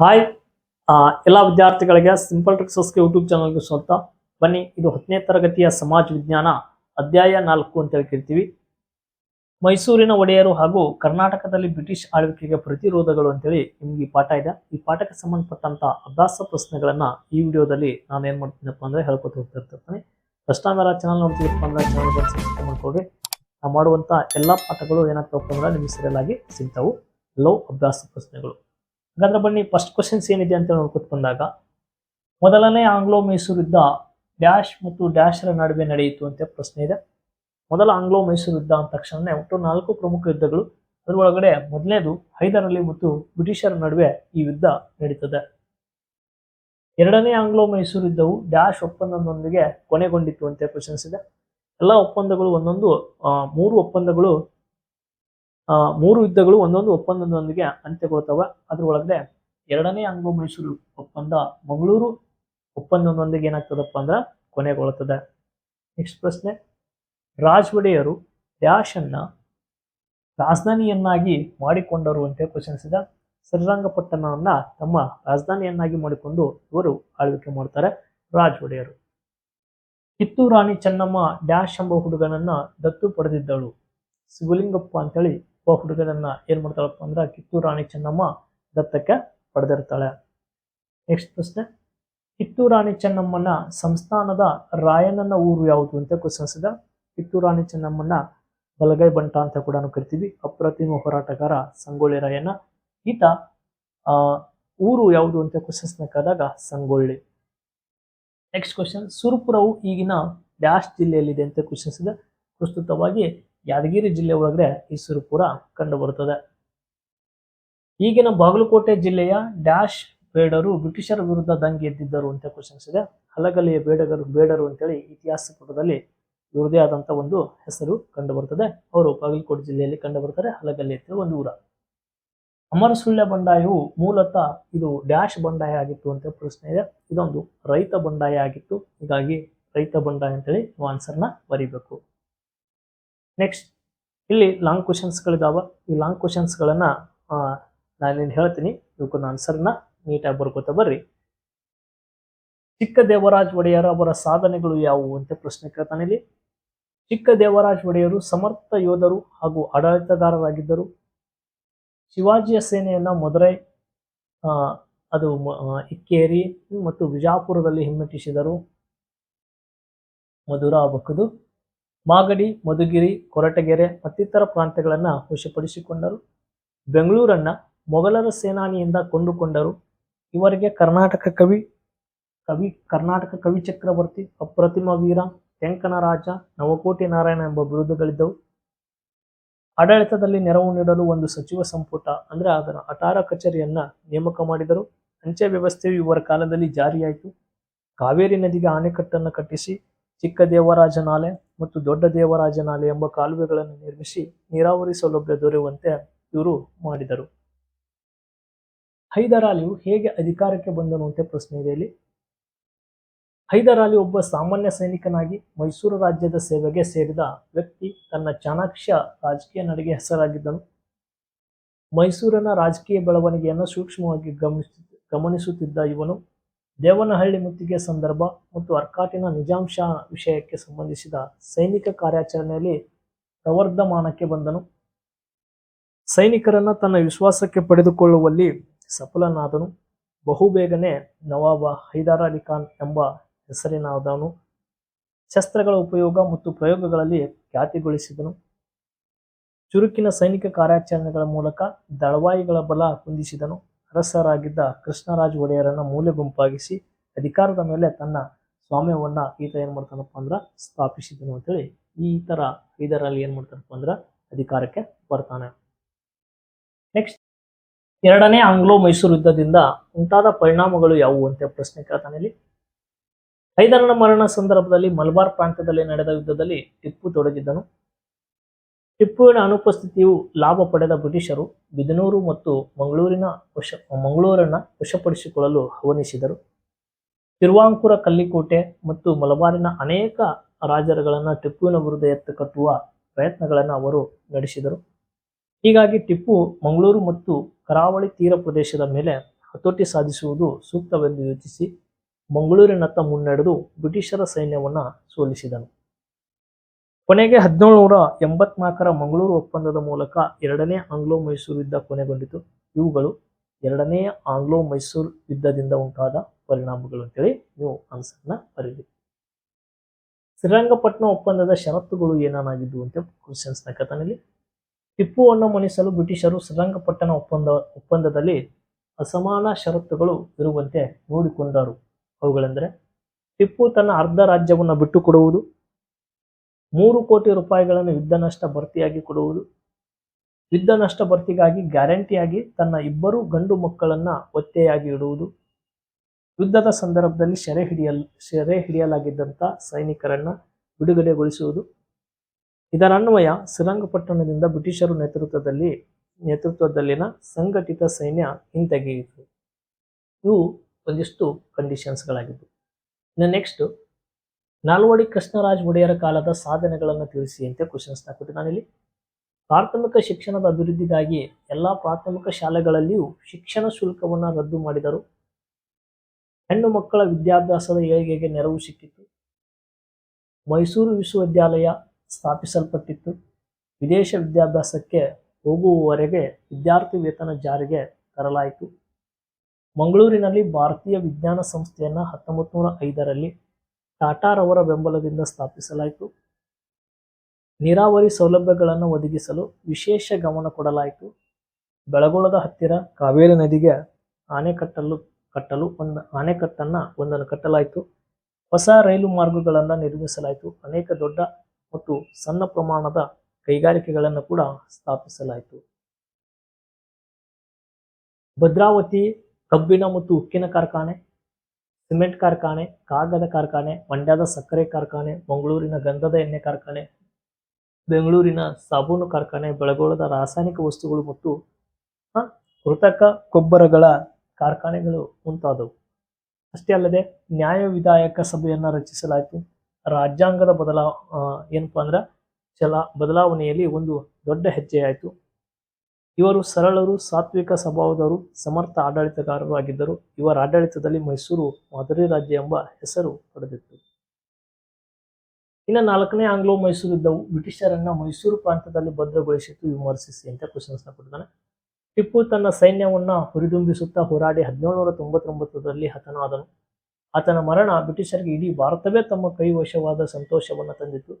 Hi ಎಲ್ಲ ವಿದ್ಯಾರ್ಥಿಗಳಿಗೆ simple ಟ್ರಿಕ್ಸಸ್ಗೆ YouTube ಚಾನಲ್ಗೆ ಸ್ವಂತ ಬನ್ನಿ, ಇದು ಹತ್ತನೇ ತರಗತಿಯ ಸಮಾಜ ವಿಜ್ಞಾನ ಅಧ್ಯಾಯ ನಾಲ್ಕು ಅಂತ ಹೇಳಿ ಕರಿತೀವಿ ಮೈಸೂರಿನ ಒಡೆಯರು ಹಾಗೂ ಕರ್ನಾಟಕದಲ್ಲಿ ಬ್ರಿಟಿಷ್ ಆಳ್ವಿಕೆಗೆ ಪ್ರತಿರೋಧಗಳು ಅಂತೇಳಿ ನಿಮ್ಗೆ ಈ ಪಾಠ ಇದೆ. ಈ ಪಾಠಕ್ಕೆ ಸಂಬಂಧಪಟ್ಟಂತ ಅಭ್ಯಾಸ ಪ್ರಶ್ನೆಗಳನ್ನ ಈ ವಿಡಿಯೋದಲ್ಲಿ ನಾನು ಏನ್ ಮಾಡ್ತೀನಪ್ಪ ಅಂದ್ರೆ ಹೇಳ್ಕೊತ ಹೋಗ್ತಿರ್ತೀನಿ ಫಸ್ಟ್ ಟೈಮ್ ಚಾನೆಲ್ ಚಾನಲ್ ನೋಡ್ತೀವಿ ಅಂದ್ರೆ ಚಾನಲ್ ಸಬ್ಸ್ಕ್ರೈಬ್ ಮಾಡ್ಕೊಡ್ರಿ ನಾವು ಮಾಡುವಂತ ಎಲ್ಲಾ ಪಾಠಗಳು ಏನಾಗ್ತವಪ್ಪ ಅಂದ್ರೆ ನಿಮ್ಗೆ ಸರಿಯಾಗಿ ಸಿಗ್ತಾವು. ಲವ್ ಅಭ್ಯಾಸ ಪ್ರಶ್ನೆಗಳು. ಹಾಗಾದ್ರೆ ಬನ್ನಿ ಫಸ್ಟ್ ಕ್ವಶನ್ಸ್ ಏನಿದೆ ಅಂತ ನೋಡ್ಕೊತ ಬಂದಾಗ. ಮೊದಲನೇ ಆಂಗ್ಲೋ ಮೈಸೂರು ಯುದ್ಧ ಡ್ಯಾಶ್ ಮತ್ತು ಡ್ಯಾಶ್ರ ನಡುವೆ ನಡೆಯಿತು ಅಂತ ಪ್ರಶ್ನೆ ಇದೆ. ಮೊದಲ ಆಂಗ್ಲೋ ಮೈಸೂರು ಯುದ್ಧ ಅಂದ ತಕ್ಷಣ ಒಟ್ಟು ನಾಲ್ಕು ಪ್ರಮುಖ ಯುದ್ಧಗಳು. ಅದರೊಳಗಡೆ ಮೊದಲನೇದು ಹೈದರಲ್ಲಿ ಮತ್ತು ಬ್ರಿಟಿಷರ ನಡುವೆ ಈ ಯುದ್ಧ ನಡೀತದೆ. ಎರಡನೇ ಆಂಗ್ಲೋ ಮೈಸೂರು ಯುದ್ಧವು ಡ್ಯಾಶ್ ಒಪ್ಪಂದದೊಂದಿಗೆ ಕೊನೆಗೊಂಡಿತ್ತು ಅಂತ ಪ್ರಶ್ನಿಸಿದೆ ಎಲ್ಲ ಒಪ್ಪಂದಗಳು ಒಂದೊಂದು ಮೂರು ಒಪ್ಪಂದಗಳು ಮೂರು ಯುದ್ಧಗಳು ಒಂದೊಂದು ಒಪ್ಪಂದದೊಂದಿಗೆ ಅಂತ್ಯಗೊಳ್ತವೆ. ಅದರೊಳಗೆ ಎರಡನೇ ಆಂಗ್ಲೋ ಮೈಸೂರು ಒಪ್ಪಂದ ಮಂಗಳೂರು ಒಪ್ಪಂದದೊಂದಿಗೆ ಏನಾಗ್ತದಪ್ಪ ಅಂದ್ರೆ ಕೊನೆಗೊಳ್ಳುತ್ತದೆ ನೆಕ್ಸ್ಟ್ ಪ್ರಶ್ನೆ. ರಾಜ್ ಒಡೆಯರು ಡ್ಯಾಶ್ ಅನ್ನ ರಾಜಧಾನಿಯನ್ನಾಗಿ ಮಾಡಿಕೊಂಡರು ಅಂತ ಕ್ವಶನ್ಸ್ ಇದೆ ಶ್ರೀರಂಗಪಟ್ಟಣವನ್ನ ತಮ್ಮ ರಾಜಧಾನಿಯನ್ನಾಗಿ ಮಾಡಿಕೊಂಡು ಇವರು ಆಳ್ವಿಕೆ ಮಾಡ್ತಾರೆ ರಾಜ್ ಒಡೆಯರು ಕಿತ್ತೂರು ರಾಣಿ ಚೆನ್ನಮ್ಮ ಡ್ಯಾಶ್ ಎಂಬ ಹುಡುಗನನ್ನ ದತ್ತು ಪಡೆದಿದ್ದಳು. ಶಿವಲಿಂಗಪ್ಪ ಅಂತೇಳಿ ಒಬ್ಬ ಹುಡುಗನನ್ನ ಏನ್ ಮಾಡ್ತಾಳಪ್ಪ ಅಂದ್ರೆ ಕಿತ್ತೂರು ರಾಣಿ ಚೆನ್ನಮ್ಮ ದತ್ತಕ್ಕೆ ಪಡೆದಿರ್ತಾಳೆ. ನೆಕ್ಸ್ಟ್ ಪ್ರಶ್ನೆ. ಕಿತ್ತೂರು ರಾಣಿ ಚೆನ್ನಮ್ಮನ ಸಂಸ್ಥಾನದ ರಾಯಣ್ಣನ ಊರು ಯಾವುದು ಅಂತ ಕ್ವಶನ್ಸ್ ಇದೆ. ಕಿತ್ತೂರು ರಾಣಿ ಚೆನ್ನಮ್ಮನ ಬಲಗೈ ಬಂಟ ಅಂತ ಕೂಡ ಕರಿತೀವಿ. ಅಪ್ರತಿಮ ಹೋರಾಟಗಾರ ಸಂಗೊಳ್ಳಿ ರಾಯಣ್ಣ. ಈತ ಊರು ಯಾವುದು ಅಂತ ಕ್ವಶನ್ಸ್ ಕೇಳಿದಾಗ ಸಂಗೊಳ್ಳಿ. ನೆಕ್ಸ್ಟ್ ಕ್ವಶನ್ ಸುರಪುರವು ಈಗಿನ ಡ್ಯಾಶ್ ಜಿಲ್ಲೆಯಲ್ಲಿದೆ ಅಂತ ಕ್ವಶನ್ಸ್ ಇದೆ. ಪ್ರಸ್ತುತವಾಗಿ ಯಾದಗಿರಿ ಜಿಲ್ಲೆ ಒಳಗಡೆ ಈ ಸುರಪುರ ಕಂಡು ಬರುತ್ತದೆ ಈಗಿನ ಬಾಗಲಕೋಟೆ ಜಿಲ್ಲೆಯ ಡ್ಯಾಶ್ ಬೇಡರು ಬ್ರಿಟಿಷರ ವಿರುದ್ಧ ದಂಗೆ ಎದ್ದಿದ್ದರು ಅಂತ ಕ್ವಶನ್ಸ್ ಇದೆ. ಹಲಗಲಿಯ ಬೇಡಗರು ಬೇಡರು ಅಂತೇಳಿ ಇತಿಹಾಸ ಪುಟದಲ್ಲಿ ಇವ್ರದೇ ಆದಂಥ ಒಂದು ಹೆಸರು ಕಂಡುಬರುತ್ತದೆ ಅವರು ಬಾಗಲಕೋಟೆ ಜಿಲ್ಲೆಯಲ್ಲಿ ಕಂಡುಬರ್ತಾರೆ ಹಲಗಲ್ಲಿ ಅಂತ ಒಂದು ಊರ. ಅಮರಸುಳ್ಯ ಬಂಡಾಯವು ಮೂಲತಃ ಇದು ಡ್ಯಾಶ್ ಬಂಡಾಯ ಆಗಿತ್ತು ಅಂತ ಪ್ರಶ್ನೆ ಇದೆ. ಇದೊಂದು ರೈತ ಬಂಡಾಯ ಆಗಿತ್ತು. ಹೀಗಾಗಿ ರೈತ ಬಂಡಾಯ ಅಂತೇಳಿ ನೀವು ಆನ್ಸರ್ನ ಬರೀಬೇಕು. ನೆಕ್ಸ್ಟ್ ಇಲ್ಲಿ ಲಾಂಗ್ ಕ್ವಶನ್ಸ್ಗಳಿದಾವ ಈ ಲಾಂಗ್ ಕ್ವಶನ್ಸ್ಗಳನ್ನ ನಾನೇನು ಹೇಳ್ತೀನಿ. ಇವಕ್ಕೊಂದು ಆನ್ಸರ್ನ ನೀಟಾಗಿ ಬರ್ಕೋತಾ ಬರ್ರಿ. ಚಿಕ್ಕ ದೇವರಾಜ್ ಒಡೆಯರ್ ಅವರ ಸಾಧನೆಗಳು ಯಾವುವು ಅಂತ ಪ್ರಶ್ನೆ ಕೇಳ್ತಾನೆ ಇಲ್ಲಿ. ಚಿಕ್ಕ ದೇವರಾಜ್ ಒಡೆಯರು ಸಮರ್ಥ ಯೋಧರು ಹಾಗೂ ಆಡಳಿತಗಾರರಾಗಿದ್ದರು. ಶಿವಾಜಿಯ ಸೇನೆಯನ್ನು ಮದುರೈ ಅದು ಇಕ್ಕೇರಿ ಮತ್ತು ವಿಜಾಪುರದಲ್ಲಿ ಹಿಮ್ಮೆಟ್ಟಿಸಿದರು. ಮಧುರಾ ಬಕುದು ಮಾಗಡಿ, ಮಧುಗಿರಿ, ಕೊರಟಗೆರೆ ಮತ್ತಿತರ ಪ್ರಾಂತ್ಯಗಳನ್ನ ವಶಪಡಿಸಿಕೊಂಡರು. ಬೆಂಗಳೂರನ್ನ ಮೊಘಲರ ಸೇನಾನಿಯಿಂದ ಕೊಂಡುಕೊಂಡರು. ಇವರಿಗೆ ಕರ್ನಾಟಕ ಕವಿ ಕವಿ, ಕರ್ನಾಟಕ ಕವಿ ಚಕ್ರವರ್ತಿ, ಅಪ್ರತಿಮ ವೀರ ಟೆಂಕನ ರಾಜ, ನವಕೋಟಿ ನಾರಾಯಣ ಎಂಬ ಬಿರುದುಗಳಿದ್ದವು. ಆಡಳಿತದಲ್ಲಿ ನೆರವು ನೀಡಲು ಒಂದು ಸಚಿವ ಸಂಪುಟ, ಅಂದರೆ ಅದರ ಅಟಾರ ಕಚೇರಿಯನ್ನ ನೇಮಕ ಮಾಡಿದರು. ಅಂಚೆ ವ್ಯವಸ್ಥೆಯು ಇವರ ಕಾಲದಲ್ಲಿ ಜಾರಿಯಾಯಿತು. ಕಾವೇರಿ ನದಿಗೆ ಆಣೆಕಟ್ಟನ್ನು ಕಟ್ಟಿಸಿ ಚಿಕ್ಕ ದೇವರಾಜನಾಲೆ ಮತ್ತು ದೊಡ್ಡ ದೇವರಾಜನಾಲೆ ಎಂಬ ಕಾಲುವೆಗಳನ್ನು ನಿರ್ಮಿಸಿ ನೀರಾವರಿ ಸೌಲಭ್ಯ ದೊರೆಯುವಂತೆ ಇವರು ಮಾಡಿದರು. ಹೈದರಾಲಿಯು ಹೇಗೆ ಅಧಿಕಾರಕ್ಕೆ ಬಂದನು ಅಂತ ಪ್ರಶ್ನೆ ಇದೆ ಇಲ್ಲಿ. ಹೈದರಾಲಿ ಒಬ್ಬ ಸಾಮಾನ್ಯ ಸೈನಿಕನಾಗಿ ಮೈಸೂರು ರಾಜ್ಯದ ಸೇವೆಗೆ ಸೇರಿದ ವ್ಯಕ್ತಿ. ತನ್ನ ಚಾಣಾಕ್ಷ ರಾಜಕೀಯ ನಡೆಗೆ ಹೆಸರಾಗಿದ್ದನು. ಮೈಸೂರಿನ ರಾಜಕೀಯ ಬೆಳವಣಿಗೆಯನ್ನು ಸೂಕ್ಷ್ಮವಾಗಿ ಗಮನಿಸು ಗಮನಿಸುತ್ತಿದ್ದ ಇವನು. ದೇವನಹಳ್ಳಿ ಮುತ್ತಿಗೆ ಸಂದರ್ಭ ಮತ್ತು ಅರ್ಕಾಟಿನ ನಿಜಾಂಶ ವಿಷಯಕ್ಕೆ ಸಂಬಂಧಿಸಿದ ಸೈನಿಕ ಕಾರ್ಯಾಚರಣೆಯಲ್ಲಿ ಪ್ರವರ್ಧಮಾನಕ್ಕೆ ಬಂದನು. ಸೈನಿಕರನ್ನು ತನ್ನ ವಿಶ್ವಾಸಕ್ಕೆ ಪಡೆದುಕೊಳ್ಳುವಲ್ಲಿ ಸಫಲನಾದನು. ಬಹುಬೇಗನೆ ನವಾಬ ಹೈದಾರ್ ಅಲಿ ಖಾನ್ ಎಂಬ ಹೆಸರಿನಾದನು ಶಸ್ತ್ರಗಳ ಉಪಯೋಗ ಮತ್ತು ಪ್ರಯೋಗಗಳಲ್ಲಿ ಖ್ಯಾತಿಗೊಳಿಸಿದನು. ಚುರುಕಿನ ಸೈನಿಕ ಕಾರ್ಯಾಚರಣೆಗಳ ಮೂಲಕ ದಳವಾಯಿಗಳ ಬಲ ಕುಂದಿಸಿದನು ಅರಸರಾಗಿದ್ದ ಕೃಷ್ಣರಾಜ ಒಡೆಯರನ್ನು ಮೂಲೆ ಗುಂಪಾಗಿಸಿ ಅಧಿಕಾರದ ಮೇಲೆ ತನ್ನ ಸ್ವಾಮ್ಯವನ್ನ ಈತ ಏನ್ ಮಾಡ್ತಾನಪ್ಪ ಅಂದ್ರ ಸ್ಥಾಪಿಸಿದನು ಅಂತೇಳಿ ಈ ತರ ಇದರಲ್ಲಿ ಏನು ಏನ್ ಮಾಡ್ತಾನಪ್ಪ ಅಂದ್ರ ಅಧಿಕಾರಕ್ಕೆ ಬರ್ತಾನೆ. ನೆಕ್ಸ್ಟ್ ಎರಡನೇ ಆಂಗ್ಲೋ ಮೈಸೂರು ಯುದ್ಧದಿಂದ ಉಂಟಾದ ಪರಿಣಾಮಗಳು ಯಾವುವು ಅಂತ ಪ್ರಶ್ನೆ ಕೇಳ್ತಾನೆ ಇಲ್ಲಿ. ಹೈದರನ ಮರಣ ಸಂದರ್ಭದಲ್ಲಿ ಮಲಬಾರ್ ಪ್ರಾಂತ್ಯದಲ್ಲಿ ನಡೆದ ಯುದ್ಧದಲ್ಲಿ ಟಿಪ್ಪು ತೊಡಗಿದ್ದನು. ಟಿಪ್ಪುವಿನ ಅನುಪಸ್ಥಿತಿಯು ಲಾಭ ಪಡೆದ ಬ್ರಿಟಿಷರು ಬಿದನೂರು ಮತ್ತು ಮಂಗಳೂರಿನ ವಶ ಮಂಗಳೂರನ್ನು ವಶಪಡಿಸಿಕೊಳ್ಳಲು ಹವನಿಸಿದರು. ತಿರುವಾಂಕುರ, ಕಲ್ಲಿಕೋಟೆ ಮತ್ತು ಮಲಬಾರಿನ ಅನೇಕ ರಾಜರುಗಳನ್ನು ಟಿಪ್ಪುವಿನ ವಿರುದ್ಧ ಎತ್ತು ಕಟ್ಟುವ ಪ್ರಯತ್ನಗಳನ್ನು ಅವರು ನಡೆಸಿದರು. ಹೀಗಾಗಿ ಟಿಪ್ಪು ಮಂಗಳೂರು ಮತ್ತು ಕರಾವಳಿ ತೀರ ಪ್ರದೇಶದ ಮೇಲೆ ಹತೋಟಿ ಸಾಧಿಸುವುದು ಸೂಕ್ತವೆಂದು ಯೋಚಿಸಿ ಮಂಗಳೂರಿನತ್ತ ಮುನ್ನಡೆದು ಬ್ರಿಟಿಷರ ಸೈನ್ಯವನ್ನು ಸೋಲಿಸಿದನು. ಕೊನೆಗೆ ಹದಿನೇಳುನೂರ ಎಂಬತ್ನಾಲ್ಕರ ಮಂಗಳೂರು ಒಪ್ಪಂದದ ಮೂಲಕ ಎರಡನೇ ಆಂಗ್ಲೋ ಮೈಸೂರು ಯುದ್ಧ ಕೊನೆಗೊಂಡಿತು. ಇವುಗಳು ಎರಡನೇ ಆಂಗ್ಲೋ ಮೈಸೂರು ಯುದ್ಧದಿಂದ ಉಂಟಾದ ಪರಿಣಾಮಗಳು ಅಂತೇಳಿ ನೀವು ಆನ್ಸರ್ನ ಬರೀರಿ. ಶ್ರೀರಂಗಪಟ್ಟಣ ಒಪ್ಪಂದದ ಷರತ್ತುಗಳು ಏನಾಗಿದ್ವು ಅಂತ ಕ್ವಶನ್ಸ್ನ ಕಥನಲ್ಲಿ ಟಿಪ್ಪುವನ್ನು ಮಣಿಸಲು ಬ್ರಿಟಿಷರು ಶ್ರೀರಂಗಪಟ್ಟಣ ಒಪ್ಪಂದ, ಒಪ್ಪಂದದಲ್ಲಿ ಅಸಮಾನ ಷರತ್ತುಗಳು ಇರುವಂತೆ ನೋಡಿಕೊಂಡರು. ಅವುಗಳೆಂದರೆ, ಟಿಪ್ಪು ತನ್ನ ಅರ್ಧ ರಾಜ್ಯವನ್ನು ಬಿಟ್ಟುಕೊಡುವುದು ಮೂರು ಕೋಟಿ ರೂಪಾಯಿಗಳನ್ನು ಯುದ್ಧ ನಷ್ಟ ಭರ್ತಿಯಾಗಿ ಕೊಡುವುದು. ಯುದ್ಧ ನಷ್ಟ ಭರ್ತಿಗಾಗಿ ಗ್ಯಾರಂಟಿಯಾಗಿ ತನ್ನ ಇಬ್ಬರು ಗಂಡು ಮಕ್ಕಳನ್ನ ಒತ್ತೆಯಾಗಿ ಇಡುವುದು. ಯುದ್ಧದ ಸಂದರ್ಭದಲ್ಲಿ ಸೆರೆ ಹಿಡಿಯಲ್, ಸೆರೆ ಹಿಡಿಯಲಾಗಿದ್ದಂಥ ಸೈನಿಕರನ್ನ ಬಿಡುಗಡೆಗೊಳಿಸುವುದು. ಇದರನ್ವಯ ಶ್ರೀರಂಗಪಟ್ಟಣದಿಂದ ಬ್ರಿಟಿಷರು ನೇತೃತ್ವದಲ್ಲಿ, ನೇತೃತ್ವದಲ್ಲಿನ ಸಂಘಟಿತ ಸೈನ್ಯ ಹಿಂತೆಗೆಯಿತು. ಇವು ಒಂದಿಷ್ಟು ಕಂಡೀಷನ್ಸ್ಗಳಾಗಿದ್ದವು ನೆಕ್ಸ್ಟ್ ನಾಲ್ವಡಿ ಕೃಷ್ಣರಾಜ್ ಒಡೆಯರ ಕಾಲದ ಸಾಧನೆಗಳನ್ನು ತಿಳಿಸಿ ಅಂತ ಕ್ವಶನ್ಸ್ನ ಕೊಟ್ಟು ನಾನಿಲ್ಲಿ ಪ್ರಾಥಮಿಕ ಶಿಕ್ಷಣದ ಅಭಿವೃದ್ಧಿಗಾಗಿ ಎಲ್ಲ ಪ್ರಾಥಮಿಕ ಶಾಲೆಗಳಲ್ಲಿಯೂ ಶಿಕ್ಷಣ ಶುಲ್ಕವನ್ನು ರದ್ದು ಮಾಡಿದರು. ಹೆಣ್ಣು ಮಕ್ಕಳ ವಿದ್ಯಾಭ್ಯಾಸದ ಏಳಿಗೆಗೆ ನೆರವು ಸಿಕ್ಕಿತು. ಮೈಸೂರು ವಿಶ್ವವಿದ್ಯಾಲಯ ಸ್ಥಾಪಿಸಲ್ಪಟ್ಟಿತ್ತು. ವಿದೇಶ ವಿದ್ಯಾಭ್ಯಾಸಕ್ಕೆ ಹೋಗುವವರೆಗೆ ವಿದ್ಯಾರ್ಥಿ ವೇತನ ಜಾರಿಗೆ ತರಲಾಯಿತು. ಮಂಗಳೂರಿನಲ್ಲಿ ಭಾರತೀಯ ವಿಜ್ಞಾನ ಸಂಸ್ಥೆಯನ್ನು ಹತ್ತೊಂಬತ್ತು ನೂರ ಐದರಲ್ಲಿ ಟಾಟಾರವರ ಬೆಂಬಲದಿಂದ ಸ್ಥಾಪಿಸಲಾಯಿತು. ನೀರಾವರಿ ಸೌಲಭ್ಯಗಳನ್ನು ಒದಗಿಸಲು ವಿಶೇಷ ಗಮನ ಕೊಡಲಾಯಿತು. ಬೆಳಗೊಳದ ಹತ್ತಿರ ಕಾವೇರಿ ನದಿಗೆ ಆಣೆಕಟ್ಟಲು ಕಟ್ಟಲು ಒಂದು ಆಣೆಕಟ್ಟನ್ನು ಒಂದನ್ನು ಕಟ್ಟಲಾಯಿತು. ಹೊಸ ರೈಲು ಮಾರ್ಗಗಳನ್ನು ನಿರ್ಮಿಸಲಾಯಿತು. ಅನೇಕ ದೊಡ್ಡ ಮತ್ತು ಸಣ್ಣ ಪ್ರಮಾಣದ ಕೈಗಾರಿಕೆಗಳನ್ನು ಕೂಡ ಸ್ಥಾಪಿಸಲಾಯಿತು. ಭದ್ರಾವತಿ ಕಬ್ಬಿಣ ಮತ್ತು ಉಕ್ಕಿನ ಕಾರ್ಖಾನೆ ಸಿಮೆಂಟ್ ಕಾರ್ಖಾನೆ, ಕಾಗದ ಕಾರ್ಖಾನೆ, ಮಂಡ್ಯದ ಸಕ್ಕರೆ ಕಾರ್ಖಾನೆ, ಮಂಗಳೂರಿನ ಗಂಧದ ಎಣ್ಣೆ ಕಾರ್ಖಾನೆ, ಬೆಂಗಳೂರಿನ ಸಾಬೂನು ಕಾರ್ಖಾನೆ, ಬೆಳಗೊಳದ ರಾಸಾಯನಿಕ ವಸ್ತುಗಳು ಮತ್ತು ಕೃತಕ ಗೊಬ್ಬರಗಳ ಕಾರ್ಖಾನೆಗಳು ಮುಂತಾದವು. ಅಷ್ಟೇ ಅಲ್ಲದೆ, ನ್ಯಾಯ ವಿಧಾಯಕ ಸಭೆಯನ್ನು ರಚಿಸಲಾಯಿತು. ರಾಜ್ಯಾಂಗದ ಬದಲಾವ ಏನಪ್ಪ ಅಂದ್ರೆ, ಚಲ, ಬದಲಾವಣೆಯಲ್ಲಿ ಒಂದು ದೊಡ್ಡ ಹೆಜ್ಜೆ ಆಯಿತು ಇವರು ಸರಳರು, ಸಾತ್ವಿಕ ಸ್ವಭಾವದವರು, ಸಮರ್ಥ ಆಡಳಿತಗಾರರು ಆಗಿದ್ದರು. ಇವರ ಆಡಳಿತದಲ್ಲಿ ಮೈಸೂರು ಮಾದರಿ ರಾಜ್ಯ ಎಂಬ ಹೆಸರು ಪಡೆದಿತ್ತು. ಇನ್ನು ನಾಲ್ಕನೇ ಆಂಗ್ಲೋ ಮೈಸೂರು ಯುದ್ಧವು ಬ್ರಿಟಿಷರನ್ನ ಮೈಸೂರು ಪ್ರಾಂತದಲ್ಲಿ ಭದ್ರಗೊಳಿಸಿತು ವಿಮರ್ಶಿಸಿ ಅಂತ ಕ್ವಶನ್ಸ್ ಕೊಡ್ತಾನೆ ಟಿಪ್ಪು ತನ್ನ ಸೈನ್ಯವನ್ನು ಹುರಿದುಂಬಿಸುತ್ತಾ ಹೋರಾಡಿ ಹದಿನೇಳುನೂರ ತೊಂಬತ್ತೊಂಬತ್ತರಲ್ಲಿ ಹತನಾದನು ಆತನ ಮರಣ ಬ್ರಿಟಿಷರಿಗೆ ಇಡೀ ಭಾರತವೇ ತಮ್ಮ ಕೈವಶವಾದ ಸಂತೋಷವನ್ನು ತಂದಿತು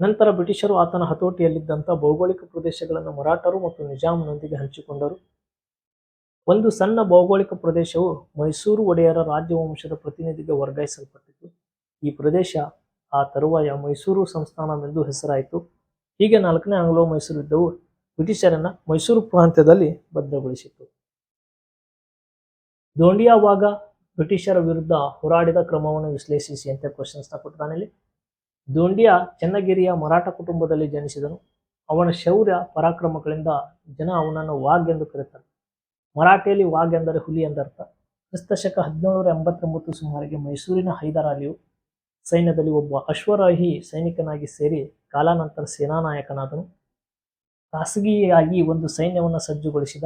ನಂತರ ಬ್ರಿಟಿಷರು ಆತನ ಹತೋಟಿಯಲ್ಲಿದ್ದಂಥ ಭೌಗೋಳಿಕ ಪ್ರದೇಶಗಳನ್ನು ಮರಾಠರು ಮತ್ತು ನಿಜಾಮ್ನೊಂದಿಗೆ ಹಂಚಿಕೊಂಡರು. ಒಂದು ಸಣ್ಣ ಭೌಗೋಳಿಕ ಪ್ರದೇಶವು ಮೈಸೂರು ಒಡೆಯರ ರಾಜವಂಶದ ಪ್ರತಿನಿಧಿಗೆ ವರ್ಗಾಯಿಸಲ್ಪಟ್ಟಿತು. ಈ ಪ್ರದೇಶ ಆ ತರುವಾಯ ಮೈಸೂರು ಸಂಸ್ಥಾನವೆಂದು ಹೆಸರಾಯಿತು. ಹೀಗೆ ನಾಲ್ಕನೇ ಆಂಗ್ಲೋ ಮೈಸೂರು ಯುದ್ಧವು ಬ್ರಿಟಿಷರನ್ನ ಮೈಸೂರು ಪ್ರಾಂತ್ಯದಲ್ಲಿ ಭದ್ರಗೊಳಿಸಿತು. ದೋಂಡಿಯಾವಾಗ ಬ್ರಿಟಿಷರ ವಿರುದ್ಧ ಹೋರಾಡಿದ ಕ್ರಮವನ್ನು ವಿಶ್ಲೇಷಿಸಿ ಅಂತ ಕ್ವಶನ್ಸ್ನ ಕೊಟ್ಟಿದ್ದಾನೆ ಇಲ್ಲಿ. ದೋಂಡಿಯಾ ಚನ್ನಗಿರಿಯ ಮರಾಠ ಕುಟುಂಬದಲ್ಲಿ ಜನಿಸಿದನು. ಅವನ ಶೌರ್ಯ ಪರಾಕ್ರಮಗಳಿಂದ ಜನ ಅವನನ್ನು ವಾಗ್ ಎಂದು ಕರೆತಾರೆ. ಮರಾಠಿಯಲ್ಲಿ ವಾಗ್ ಎಂದರೆ ಹುಲಿ ಎಂದರ್ಥ. ಕ್ರಿಸ್ತಶಕ ಹದಿನೇಳುನೂರ ಎಂಬತ್ತೊಂಬತ್ತು ಸುಮಾರಿಗೆ ಮೈಸೂರಿನ ಹೈದರಾಲಿಯು ಸೈನ್ಯದಲ್ಲಿ ಒಬ್ಬ ಅಶ್ವರಾಹಿ ಸೈನಿಕನಾಗಿ ಸೇರಿ ಕಾಲಾನಂತರ ಸೇನಾನಾಯಕನಾದನು. ಖಾಸಗಿಯಾಗಿ ಒಂದು ಸೈನ್ಯವನ್ನು ಸಜ್ಜುಗೊಳಿಸಿದ.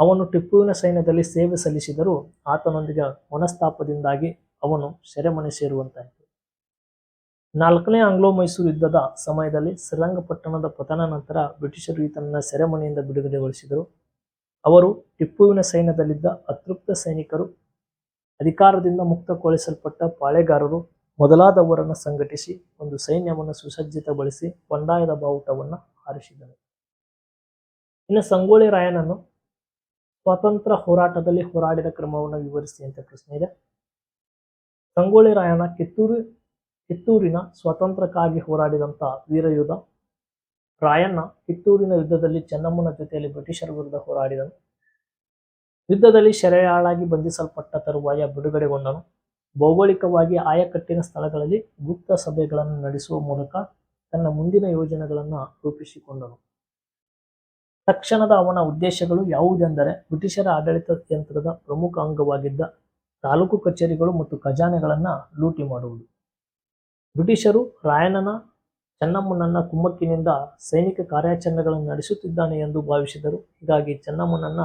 ಅವನು ಟಿಪ್ಪುವಿನ ಸೈನ್ಯದಲ್ಲಿ ಸೇವೆ ಸಲ್ಲಿಸಿದರೂ ಆತನೊಂದಿಗೆ ಮನಸ್ತಾಪದಿಂದಾಗಿ ಅವನು ಸೆರೆಮನೆ ಸೇರುವಂತಾಯಿತು. ನಾಲ್ಕನೇ ಆಂಗ್ಲೋ ಮೈಸೂರು ಯುದ್ಧದ ಸಮಯದಲ್ಲಿ ಶ್ರೀರಂಗಪಟ್ಟಣದ ಪತನ ನಂತರ ಬ್ರಿಟಿಷರು ಈತನ ಸೆರೆಮನೆಯಿಂದ ಬಿಡುಗಡೆಗೊಳಿಸಿದರು. ಅವರು ಟಿಪ್ಪುವಿನ ಸೈನ್ಯದಲ್ಲಿದ್ದ ಅತೃಪ್ತ ಸೈನಿಕರು, ಅಧಿಕಾರದಿಂದ ಮುಕ್ತಗೊಳಿಸಲ್ಪಟ್ಟ ಪಾಳೆಗಾರರು ಮೊದಲಾದವರನ್ನು ಸಂಘಟಿಸಿ ಒಂದು ಸೈನ್ಯವನ್ನು ಸುಸಜ್ಜಿತಗೊಳಿಸಿ ಬಂಡಾಯದ ಬಾವುಟವನ್ನು ಹಾರಿಸಿದರು. ಇನ್ನು ಸಂಗೋಳಿ ರಾಯನನ್ನು ಸ್ವಾತಂತ್ರ್ಯ ಹೋರಾಟದಲ್ಲಿ ಹೋರಾಡಿದ ಕ್ರಮವನ್ನು ವಿವರಿಸಿ ಅಂತ ಪ್ರಶ್ನೆ ಇದೆ. ಸಂಗೋಳಿ ರಾಯನ ಕಿತ್ತೂರು ಕಿತ್ತೂರಿನ ಸ್ವಾತಂತ್ರ್ಯಕ್ಕಾಗಿ ಹೋರಾಡಿದಂಥ ವೀರಯೋಧ ರಾಯಣ್ಣ ಕಿತ್ತೂರಿನ ಯುದ್ಧದಲ್ಲಿ ಚೆನ್ನಮ್ಮನ ಜೊತೆಯಲ್ಲಿ ಬ್ರಿಟಿಷರ ವಿರುದ್ಧ ಹೋರಾಡಿದನು. ಯುದ್ಧದಲ್ಲಿ ಸೆರೆಯಾಳಾಗಿ ಬಂಧಿಸಲ್ಪಟ್ಟ ತರುವಾಯ ಬಿಡುಗಡೆಗೊಂಡನು. ಭೌಗೋಳಿಕವಾಗಿ ಆಯಕಟ್ಟಿನ ಸ್ಥಳಗಳಲ್ಲಿ ಗುಪ್ತ ಸಭೆಗಳನ್ನು ನಡೆಸುವ ಮೂಲಕ ತನ್ನ ಮುಂದಿನ ಯೋಜನೆಗಳನ್ನು ರೂಪಿಸಿಕೊಂಡನು. ತಕ್ಷಣದ ಅವನ ಉದ್ದೇಶಗಳು ಯಾವುದೆಂದರೆ ಬ್ರಿಟಿಷರ ಆಡಳಿತ ಯಂತ್ರದ ಪ್ರಮುಖ ಅಂಗವಾಗಿದ್ದ ತಾಲೂಕು ಕಚೇರಿಗಳು ಮತ್ತು ಖಜಾನೆಗಳನ್ನು ಲೂಟಿ ಮಾಡುವುದು. ಬ್ರಿಟಿಷರು ರಾಯಣ್ಣನ, ಚೆನ್ನಮ್ಮನನ್ನ ಕುಮ್ಮಕ್ಕಿನಿಂದ ಸೈನಿಕ ಕಾರ್ಯಾಚರಣೆಗಳನ್ನು ನಡೆಸುತ್ತಿದ್ದಾನೆ ಎಂದು ಭಾವಿಸಿದರು. ಹೀಗಾಗಿ ಚೆನ್ನಮ್ಮನನ್ನ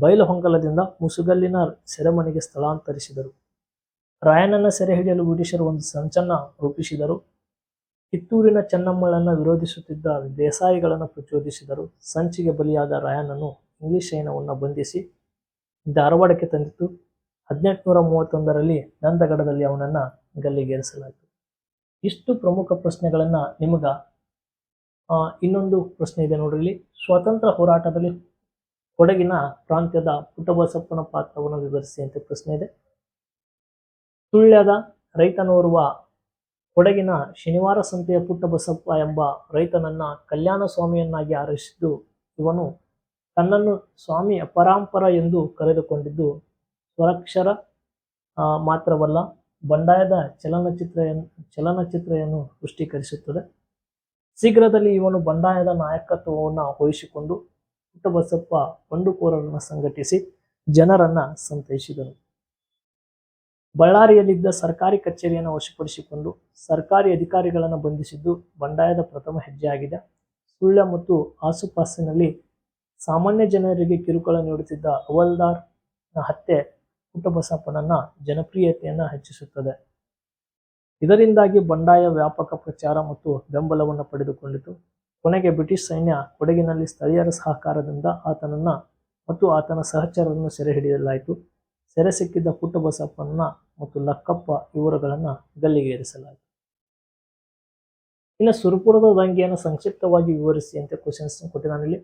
ಬೈಲಹೊಂಗಲದಿಂದ ಮುಸುಗಲ್ಲಿನ ಸೆರೆಮನೆಗೆ ಸ್ಥಳಾಂತರಿಸಿದರು. ರಾಯಣ್ಣನ ಸೆರೆ ಹಿಡಿಯಲು ಬ್ರಿಟಿಷರು ಒಂದು ಸಂಚನ್ನ ರೂಪಿಸಿದರು. ಕಿತ್ತೂರಿನ ಚೆನ್ನಮ್ಮಳನ್ನ ವಿರೋಧಿಸುತ್ತಿದ್ದ ದೇಸಾಯಿಗಳನ್ನು ಪ್ರಚೋದಿಸಿದರು. ಸಂಚಿಗೆ ಬಲಿಯಾದ ರಾಯಣ್ಣನು ಇಂಗ್ಲಿಷ್ ಸೈನ್ಯವನ್ನು ಬಂಧಿಸಿ ಧಾರವಾಡಕ್ಕೆ ತಂದಿತು ಹದಿನೆಂಟುನೂರ ಮೂವತ್ತೊಂದರಲ್ಲಿ ನಂದಗಡದಲ್ಲಿ ಅವನನ್ನು ಗಲ್ಲಿಗೇರಿಸಲಾಯಿತು. ಇಷ್ಟು ಪ್ರಮುಖ ಪ್ರಶ್ನೆಗಳನ್ನು ನಿಮಗೆ ಇನ್ನೊಂದು ಪ್ರಶ್ನೆ ಇದೆ ನೋಡ್ರಿ. ಇಲ್ಲಿ ಸ್ವಾತಂತ್ರ್ಯ ಹೋರಾಟದಲ್ಲಿ ಕೊಡಗಿನ ಪ್ರಾಂತ್ಯದ ಪುಟ್ಟಬಸಪ್ಪನ ಪಾತ್ರವನ್ನು ವಿವರಿಸಿ ಅಂತ ಪ್ರಶ್ನೆ ಇದೆ. ಸುಳ್ಯದ ರೈತನೋರ್ವ ಕೊಡಗಿನ ಶನಿವಾರ ಸಂತೆಯ ಪುಟ್ಟಬಸಪ್ಪ ಎಂಬ ರೈತನನ್ನ ಕಲ್ಯಾಣ ಸ್ವಾಮಿಯನ್ನಾಗಿ ಆರಿಸಿದ್ದು ಇವನು ತನ್ನನ್ನು ಸ್ವಾಮಿ ಅಪರಾಂಪರ ಎಂದು ಕರೆದುಕೊಂಡಿದ್ದು ಸ್ವರಕ್ಷರ ಮಾತ್ರವಲ್ಲ ಬಂಡಾಯದ ಚಲನಚಿತ್ರ ಚಲನಚಿತ್ರೆಯನ್ನು ಪುಷ್ಟೀಕರಿಸುತ್ತದೆ. ಶೀಘ್ರದಲ್ಲಿ ಇವನು ಬಂಡಾಯದ ನಾಯಕತ್ವವನ್ನು ವಹಿಸಿಕೊಂಡು ಪುಟ್ಟಬಸಪ್ಪ ಬಂಡುಕೋರರನ್ನು ಸಂಘಟಿಸಿ ಜನರನ್ನ ಸಂತೈಸಿದನು. ಬಳ್ಳಾರಿಯಲ್ಲಿದ್ದ ಸರ್ಕಾರಿ ಕಚೇರಿಯನ್ನು ವಶಪಡಿಸಿಕೊಂಡು ಸರ್ಕಾರಿ ಅಧಿಕಾರಿಗಳನ್ನು ಬಂಧಿಸಿದ್ದು ಬಂಡಾಯದ ಪ್ರಥಮ ಹೆಜ್ಜೆಯಾಗಿದೆ. ಸುಳ್ಯ ಮತ್ತು ಆಸುಪಾಸಿನಲ್ಲಿ ಸಾಮಾನ್ಯ ಜನರಿಗೆ ಕಿರುಕುಳ ನೀಡುತ್ತಿದ್ದ ಅವಲ್ದಾರ್ನ ಹತ್ಯೆ ಪುಟ್ಟಬಸಪ್ಪನನ್ನ ಜನಪ್ರಿಯತೆಯನ್ನು ಹೆಚ್ಚಿಸುತ್ತದೆ. ಇದರಿಂದಾಗಿ ಬಂಡಾಯ ವ್ಯಾಪಕ ಪ್ರಚಾರ ಮತ್ತು ಬೆಂಬಲವನ್ನು ಪಡೆದುಕೊಂಡಿತು. ಕೊನೆಗೆ ಬ್ರಿಟಿಷ್ ಸೈನ್ಯ ಕೊಡಗಿನಲ್ಲಿ ಸ್ಥಳೀಯರ ಸಹಕಾರದಿಂದ ಆತನನ್ನ ಮತ್ತು ಆತನ ಸಹಚರರನ್ನು ಸೆರೆ ಹಿಡಿಯಲಾಯಿತು. ಸೆರೆ ಸಿಕ್ಕಿದ್ದ ಪುಟ್ಟಬಸಪ್ಪನ ಮತ್ತು ಲಕ್ಕಪ್ಪ ಇವರುಗಳನ್ನ ಗಲ್ಲಿಗೇರಿಸಲಾಯಿತು ಇನ್ನು ಸುರಪುರದ ದಂಗೆಯನ್ನು ಸಂಕ್ಷಿಪ್ತವಾಗಿ ವಿವರಿಸಿ ಅಂತ ಕ್ವಶನ್ಸ್ ಕೊಟ್ಟಿದ್ದಾನಲ್ಲಿ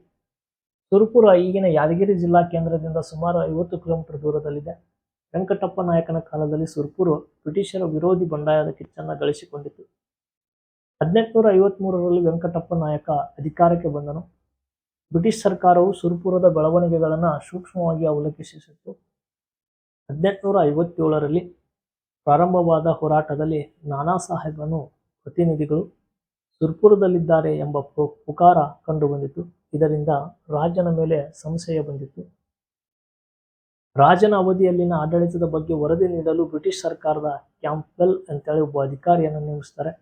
ಸುರಪುರ ಈಗಿನ ಯಾದಗಿರಿ ಜಿಲ್ಲಾ ಕೇಂದ್ರದಿಂದ ಸುಮಾರು ಐವತ್ತು ಕಿಲೋಮೀಟರ್ ದೂರದಲ್ಲಿದೆ. ವೆಂಕಟಪ್ಪ ನಾಯಕನ ಕಾಲದಲ್ಲಿ ಸುರ್ಪುರು ಬ್ರಿಟಿಷರ ವಿರೋಧಿ ಬಂಡಾಯದ ಕಿಚ್ಚನ್ನು ಗಳಿಸಿಕೊಂಡಿತು ಹದಿನೆಂಟುನೂರ ಐವತ್ಮೂರರಲ್ಲಿ ವೆಂಕಟಪ್ಪ ನಾಯಕ ಅಧಿಕಾರಕ್ಕೆ ಬಂದನು. ಬ್ರಿಟಿಷ್ ಸರ್ಕಾರವು ಸುರ್ಪುರದ ಬೆಳವಣಿಗೆಗಳನ್ನು ಸೂಕ್ಷ್ಮವಾಗಿ ಅವಲೋಕಿಸಿತ್ತು ಹದಿನೆಂಟುನೂರ ಐವತ್ತೇಳರಲ್ಲಿ ಪ್ರಾರಂಭವಾದ ಹೋರಾಟದಲ್ಲಿ ನಾನಾ ಸಾಹೇಬನು ಪ್ರತಿನಿಧಿಗಳು ಸುರ್ಪುರದಲ್ಲಿದ್ದಾರೆ ಎಂಬ ಪುಕಾರ ಕಂಡುಬಂದಿತು ಇದರಿಂದ ರಾಜನ ಮೇಲೆ ಸಂಶಯ ಬಂದಿತು ರಾಜನ ಅವಧಿಯಲ್ಲಿನ ಆಡಳಿತದ ಬಗ್ಗೆ ವರದಿ ನೀಡಲು ಬ್ರಿಟಿಷ್ ಸರ್ಕಾರದ ಕ್ಯಾಂಪ್ಬೆಲ್ ಅಂತೇಳಿ ಒಬ್ಬ ಅಧಿಕಾರಿಯನ್ನು ನೇಮಿಸ್ತಾರೆ.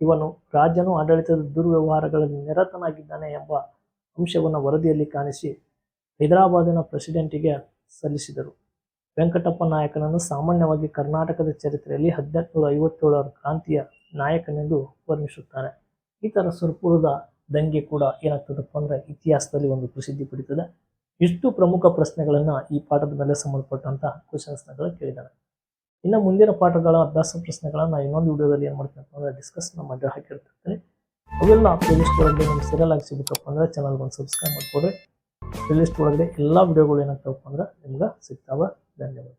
ಇವನು ರಾಜನು ಆಡಳಿತದ ದುರ್ವ್ಯವಹಾರಗಳಲ್ಲಿ ನಿರತನಾಗಿದ್ದಾನೆ ಎಂಬ ಅಂಶವನ್ನು ವರದಿಯಲ್ಲಿ ಕಾಣಿಸಿ ಹೈದರಾಬಾದಿನ ಪ್ರೆಸಿಡೆಂಟಿಗೆ ಸಲ್ಲಿಸಿದರು. ವೆಂಕಟಪ್ಪ ನಾಯಕನನ್ನು ಸಾಮಾನ್ಯವಾಗಿ ಕರ್ನಾಟಕದ ಚರಿತ್ರೆಯಲ್ಲಿ ಹದಿನೆಂಟುನೂರ ಐವತ್ತೇಳರ ಕ್ರಾಂತಿಯ ನಾಯಕನೆಂದು ವರ್ಣಿಸುತ್ತಾರೆ. ಈ ಥರ ಸುರ್ಪುರದ ದಂಗೆ ಕೂಡ ಏನಾಗ್ತದಪ್ಪ ಅಂದರೆ ಇತಿಹಾಸದಲ್ಲಿ ಒಂದು ಪ್ರಸಿದ್ಧಿ ಪಡಿತದೆ. ಇಷ್ಟು ಪ್ರಮುಖ ಪ್ರಶ್ನೆಗಳನ್ನು ಈ ಪಾಠದ ಮೇಲೆ ಸಂಬಂಧಪಟ್ಟಂತಹ ಕ್ವಶನ್ಸ್ನಗಳು ಕೇಳಿದ್ದಾನೆ. ಇನ್ನು ಮುಂದಿನ ಪಾಠಗಳ ಅಭ್ಯಾಸ ಪ್ರಶ್ನೆಗಳನ್ನು ಇನ್ನೊಂದು ವಿಡಿಯೋದಲ್ಲಿ ಏನು ಮಾಡ್ತೀನಿ ಅಂದ್ರೆ ಡಿಸ್ಕಸ್ ಮಾಡಿ ಹಾಕಿರ್ತಿರ್ತೀನಿ ಅವೆಲ್ಲ ಪ್ಲೇಲಿಸ್ಟ್ ಒಳಗಡೆ ನಿಮ್ಗೆ ಸೀರಿಯಲ್ ಆಗಿ ಸಿಗುತ್ತಪ್ಪ ಅಂದ್ರೆ ಚಾನಲ್ಗೆ ಒಂದು ಸಬ್ಸ್ಕ್ರೈಬ್ ಮಾಡ್ಕೊಡ್ರಿ. ಪ್ಲೇಲಿಸ್ಟ್ ಒಳಗಡೆ ಎಲ್ಲ ವಿಡಿಯೋಗಳು ಏನಾಗ್ತಾವಪ್ಪ ಅಂದ್ರೆ ನಿಮ್ಗೆ ಸಿಗ್ತಾವ. ಧನ್ಯವಾದ.